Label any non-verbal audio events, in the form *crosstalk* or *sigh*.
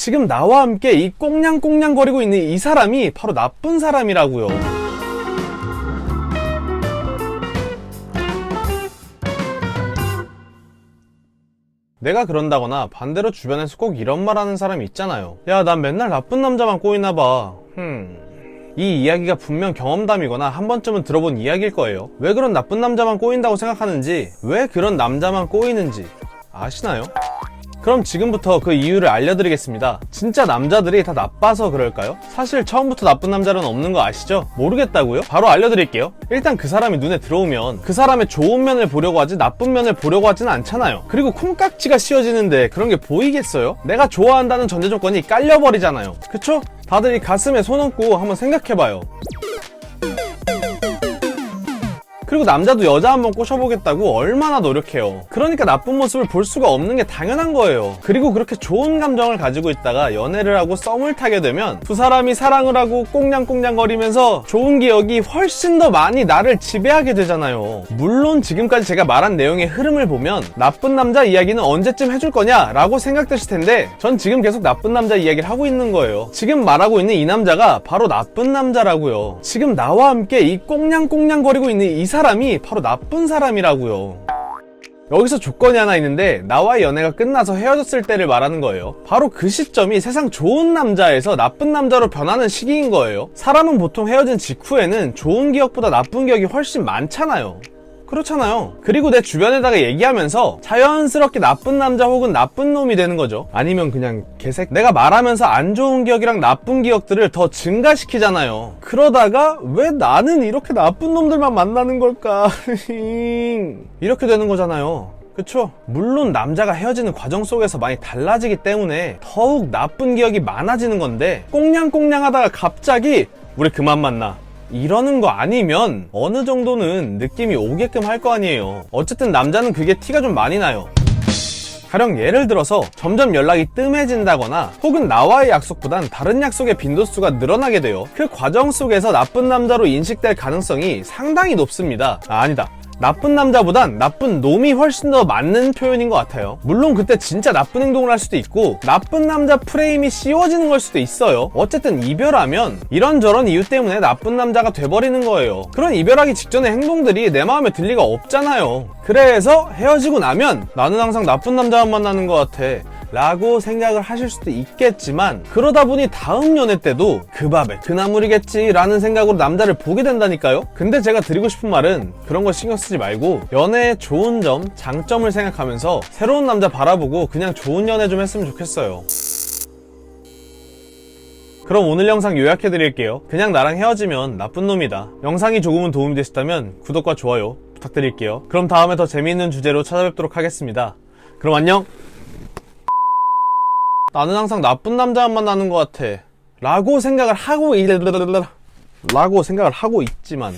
지금 나와 함께 이 꽁냥꽁냥거리고 있는 이 사람이 바로 나쁜 사람이라고요. 내가 그런다거나 반대로 주변에서 꼭 이런 말 하는 사람이 있잖아요. 야, 난 맨날 나쁜 남자만 꼬이나 봐. 흠. 이 이야기가 분명 경험담이거나 한 번쯤은 들어본 이야기일 거예요. 왜 그런 나쁜 남자만 꼬인다고 생각하는지, 왜 그런 남자만 꼬이는지 아시나요? 그럼 지금부터 그 이유를 알려드리겠습니다. 진짜 남자들이 다 나빠서 그럴까요? 사실 처음부터 나쁜 남자는 없는 거 아시죠? 모르겠다고요? 바로 알려드릴게요. 일단 그 사람이 눈에 들어오면 그 사람의 좋은 면을 보려고 하지 나쁜 면을 보려고 하지는 않잖아요. 그리고 콩깍지가 씌워지는데 그런 게 보이겠어요? 내가 좋아한다는 전제 조건이 깔려버리잖아요. 그쵸? 다들 이 가슴에 손 얹고 한번 생각해봐요. 그리고 남자도 여자 한번 꼬셔보겠다고 얼마나 노력해요. 그러니까 나쁜 모습을 볼 수가 없는 게 당연한 거예요. 그리고 그렇게 좋은 감정을 가지고 있다가 연애를 하고 썸을 타게 되면 두 사람이 사랑을 하고 꽁냥꽁냥거리면서 좋은 기억이 훨씬 더 많이 나를 지배하게 되잖아요. 물론 지금까지 제가 말한 내용의 흐름을 보면 나쁜 남자 이야기는 언제쯤 해줄 거냐 라고 생각되실 텐데 전 지금 계속 나쁜 남자 이야기를 하고 있는 거예요. 지금 말하고 있는 이 남자가 바로 나쁜 남자라고요. 지금 나와 함께 이 꽁냥꽁냥거리고 있는 이 사람 이 바로 나쁜 사람이라고요. 여기서 조건이 하나 있는데 나와의 연애가 끝나서 헤어졌을 때를 말하는 거예요. 바로 그 시점이 세상 좋은 남자에서 나쁜 남자로 변하는 시기인 거예요. 사람은 보통 헤어진 직후에는 좋은 기억보다 나쁜 기억이 훨씬 많잖아요. 그렇잖아요. 그리고 내 주변에다가 얘기하면서 자연스럽게 나쁜 남자 혹은 나쁜 놈이 되는 거죠. 아니면 그냥 개색. 내가 말하면서 안 좋은 기억이랑 나쁜 기억들을 더 증가시키잖아요. 그러다가 왜 나는 이렇게 나쁜 놈들만 만나는 걸까? *laughs* 이렇게 되는 거잖아요. 그쵸? 물론 남자가 헤어지는 과정 속에서 많이 달라지기 때문에 더욱 나쁜 기억이 많아지는 건데 꽁냥꽁냥 하다가 갑자기 우리 그만 만나. 이러는 거 아니면 어느 정도는 느낌이 오게끔 할 거 아니에요. 어쨌든 남자는 그게 티가 좀 많이 나요. 가령 예를 들어서 점점 연락이 뜸해진다거나 혹은 나와의 약속보단 다른 약속의 빈도수가 늘어나게 돼요. 그 과정 속에서 나쁜 남자로 인식될 가능성이 상당히 높습니다. 아, 아니다. 나쁜 남자보단 나쁜 놈이 훨씬 더 맞는 표현인 것 같아요. 물론 그때 진짜 나쁜 행동을 할 수도 있고 나쁜 남자 프레임이 씌워지는 걸 수도 있어요. 어쨌든 이별하면 이런저런 이유 때문에 나쁜 남자가 돼버리는 거예요. 그런 이별하기 직전의 행동들이 내 마음에 들 리가 없잖아요. 그래서 헤어지고 나면 나는 항상 나쁜 남자만 만나는 것 같아. 라고 생각을 하실 수도 있겠지만 그러다 보니 다음 연애 때도 그 밥에 그 나물이겠지 라는 생각으로 남자를 보게 된다니까요? 근데 제가 드리고 싶은 말은 그런 거 신경 쓰지 말고 연애의 좋은 점, 장점을 생각하면서 새로운 남자 바라보고 그냥 좋은 연애 좀 했으면 좋겠어요. 그럼 오늘 영상 요약해 드릴게요. 그냥 나랑 헤어지면 나쁜 놈이다. 영상이 조금은 도움이 되셨다면 구독과 좋아요 부탁드릴게요. 그럼 다음에 더 재미있는 주제로 찾아뵙도록 하겠습니다. 그럼 안녕 나는 항상 나쁜 남자만 만나는 것 같아. 라고 생각을 하고, 이- 라고 생각을 하고 있지만.